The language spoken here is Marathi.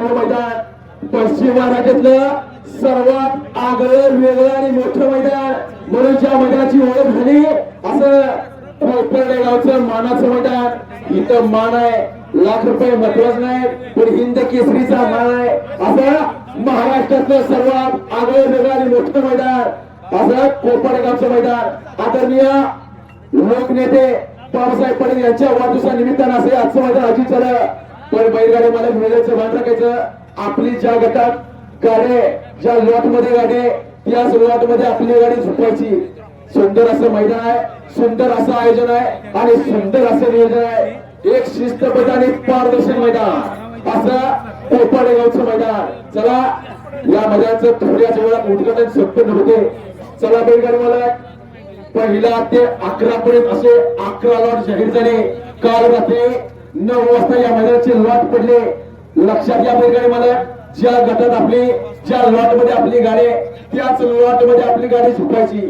मोठं मैदान. पश्चिम महाराष्ट्रातलं सर्वात आगळं वेगळं आणि मोठं मैदान. म्हणून ज्या मैदानाची ओळख झाली. असं कोपरडे गावचं मानाचं मैदान. इथं मान आहे. लाख रुपये महत्वाचं नाही पण हिंद केसरीचा मान आहे. असं महाराष्ट्रातलं सर्वात आगळं वेगळं आणि मोठं मैदान. असं कोपरडे गावचं मैदान. आदरणीय लोकनेते बाबासाहेब पटेल यांच्या वाढदिवसानिमित्तानं असं आजचं मैदान अजित झालं. पण बैलगाडी मला मिळायचं भान राखायचं आपली ज्या गटात गाडे ज्या लॉटमध्ये गाडी त्याच लॉटमध्ये आपली गाडी झुकवायची सुंदर असं मैदान आहे सुंदर असं आयोजन आहे आणि सुंदर असं नियोजन आहे. एक शिस्तबद्ध आणि पारदर्शक मैदान. असं कोपाडेगावचं मैदान. चला या मैदानाचं थोड्याच वेळात उद्घाटन संपन्न होते. चला बैलगाडी मला. पहिला ते अकरा पर्यंत असे अकरा लॉट जाहीर झाले. काल रात्री नऊ वाजता या मैदानाचे लॉट पडले. लक्षात या बैलगाडी मला ज्या गटात आपली ज्या लॉटमध्ये आपली गाडी त्याच लॉटमध्ये आपली गाडी झुकायची